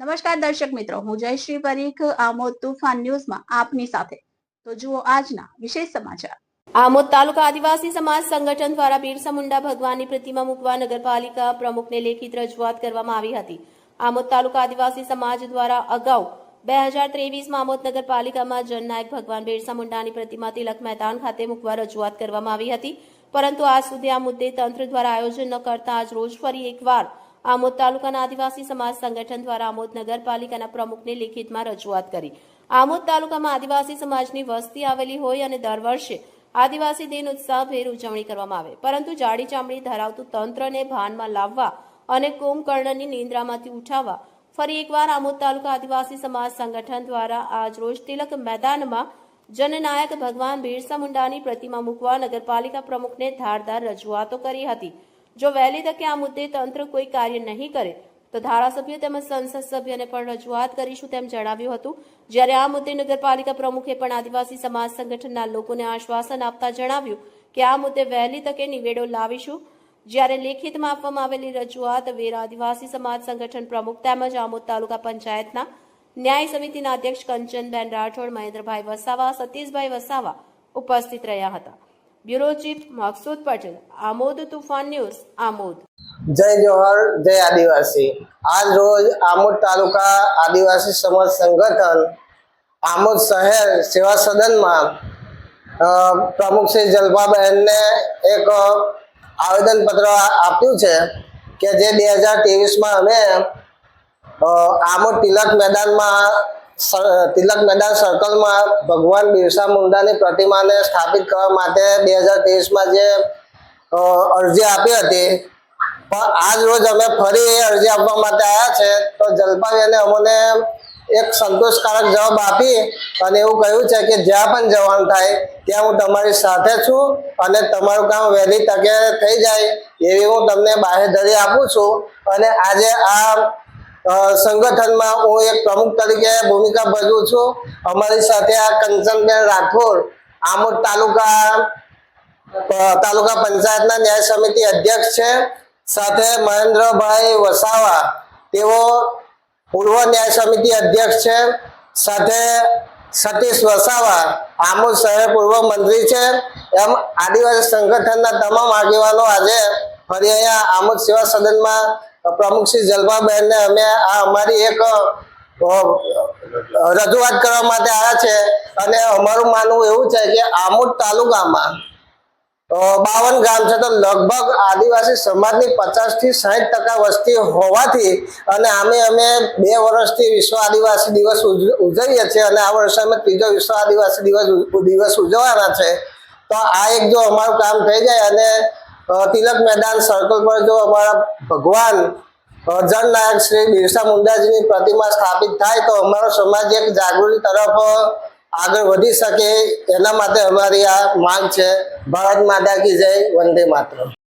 નમસ્કાર દર્શક મિત્રો, હું જયશ્રી પરીખ, આમોદ તુફાન ન્યૂઝમાં આપની સાથે. તો જુઓ આજના વિશેષ સમાચાર. આમોદ તાલુકા આદિવાસી સમાજ સંગઠન દ્વારા બિરસા મુંડા ભગવાનની પ્રતિમા મૂકવા નગરપાલિકા પ્રમુખને લેખિત રજૂઆત કરવામાં આવી હતી. આમોદ તાલુકા આદિવાસી સમાજ દ્વારા અગાઉ બે હજાર ત્રેવીસમાં આમોદ નગરપાલિકામાં જનનાયક ભગવાન બિરસા મુંડાની પ્રતિમા તિલક મેદાન ખાતે મૂકવા રજૂઆત કરવામાં આવી હતી. પરંતુ આજ સુધી આ મુદ્દે તંત્ર દ્વારા આયોજન ન કરતા આજ રોજ ફરી એકવાર આમોદ તાલુકાના આદિવાસી સમાજ સંગઠન દ્વારા આમોદ નગરપાલિકાના પ્રમુખને લેખિતમાં રજૂઆત કરી. આમોદ તાલુકામાં આદિવાસી સમાજની વસ્તી આવેલી હોય અને દર વર્ષે આદિવાસી દિન ઉત્સાહભેર ઉજવણી કરવામાં આવે. પરંતુ જાડી ચામડી ધરાવતું તંત્રને ભાનમાં લાવવા અને કુંભકર્ણની નિંદ્રામાંથી ઉઠાવવા ફરી એકવાર આમોદ તાલુકા આદિવાસી સમાજ સંગઠન દ્વારા આજ રોજ તિલક મેદાનમાં જનનાયક ભગવાન બિરસા મુંડાની પ્રતિમા મૂકવા નગરપાલિકા પ્રમુખને ધારદાર રજૂઆતો કરી હતી. જો વહેલી તકે આ મુદ્દે તંત્ર કોઈ કાર્ય નહીં કરે, તો ધારાસભ્ય તેમજ સંસદ સભ્યને પણ રજૂઆત કરીશું તેમ જણાવ્યું હતું. જ્યારે આ મુદ્દે નગરપાલિકા પ્રમુખે પણ આદિવાસી સમાજ સંગઠનના લોકોને આશ્વાસન આપતા જણાવ્યું કે આ મુદ્દે વહેલી તકે નિવેડો લાવીશું. જ્યારે લેખિતમાં આપવામાં આવેલી રજૂઆત વેરા આદિવાસી સમાજ સંગઠન પ્રમુખ તેમજ આમોદ તાલુકા પંચાયતના ન્યાય સમિતિના અધ્યક્ષ કંચનબેન રાઠોડ, મહેન્દ્રભાઈ વસાવા, સતીશભાઈ વસાવા ઉપસ્થિત રહ્યા હતા. Bureau chief Maksood Patel, Amod Toofan news, Amod. જય જોહર જય આદિવાસી. આજ રોજ આમોદ તાલુકા આદિવાસી સમાજ સંગઠન આમોદ શહેર સેવા સદનમાં પ્રમુખ શ્રી જલપાબહેનને એક આવેદનપત્ર આપ્યું છે કે જે બે હજાર ત્રેવીસમાં અમે આમોદ તિલક મેદાનમાં તિલક મેદાન સર્કલમાં ભગવાન બિરસા મુંડાની પ્રતિમાને સ્થાપિત કરવા માટે બે હજાર ત્રેવીસમાં જે અરજી આપી હતી. પણ આજ રોજ અમે ફરી એ અરજી આપવા માટે આવ્યા છે. તો જલપાબેને અમને એક સંતોષકારક જવાબ આપી અને એવું કહ્યું છે કે જ્યાં પણ જવાનું થાય, ત્યાં હું તમારી સાથે છું અને તમારું કામ વહેલી તકે થઈ જાય એવી હું તમને બાહેધરી આપું છું. અને આજે આ સંગઠનમાં હું એક પ્રમુખ તરીકે ભૂમિકા ભજવું છું. અમારી સાથે આ કંચનબેન રાઠોડ, આમોદ તાલુકા તાલુકા પંચાયતના ન્યાય સમિતિ અધ્યક્ષ છે. સાથે મહેન્દ્રભાઈ વસાવા, તેઓ પૂર્વ ન્યાય સમિતિ અધ્યક્ષ છે. સાથે સતીશ વસાવા, આમોદ શહેર પૂર્વ મંત્રી છે. એમ આદિવાસી સંગઠનના તમામ આગેવાનો આજે ફરી અહીંયા આમોદ સેવા સદનમાં પ્રમુખ શ્રી જલભાબહેનને અમે આ અમારી એક રજૂઆત કરવા માટે આવ્યા છે. અને અમારું માનવું એવું છે કે આમોદ તાલુકામાં બાવન ગામ છે તો લગભગ આદિવાસી સમાજની પચાસથી સાઠ ટકા વસ્તી હોવાથી અને અમે અમે બે વર્ષથી વિશ્વ આદિવાસી દિવસ ઉજ- ઉજવીએ છીએ અને આ વર્ષે અમે ત્રીજો વિશ્વ આદિવાસી દિવસ દિવસ ઉજવવાના છે. તો આ એક જો અમારું કામ થઈ જાય અને તિલક મેદાન સર્કલ પર જો અમારા ભગવાન જનનાયક શ્રી બિરસા મુંડાજીની પ્રતિમા સ્થાપિત થાય તો અમારો સમાજ એક જાગૃતિ તરફ આગળ વધી શકે. એના માટે અમારી આ માંગ છે. ભારત માતા કી જય, વંદે માતરમ.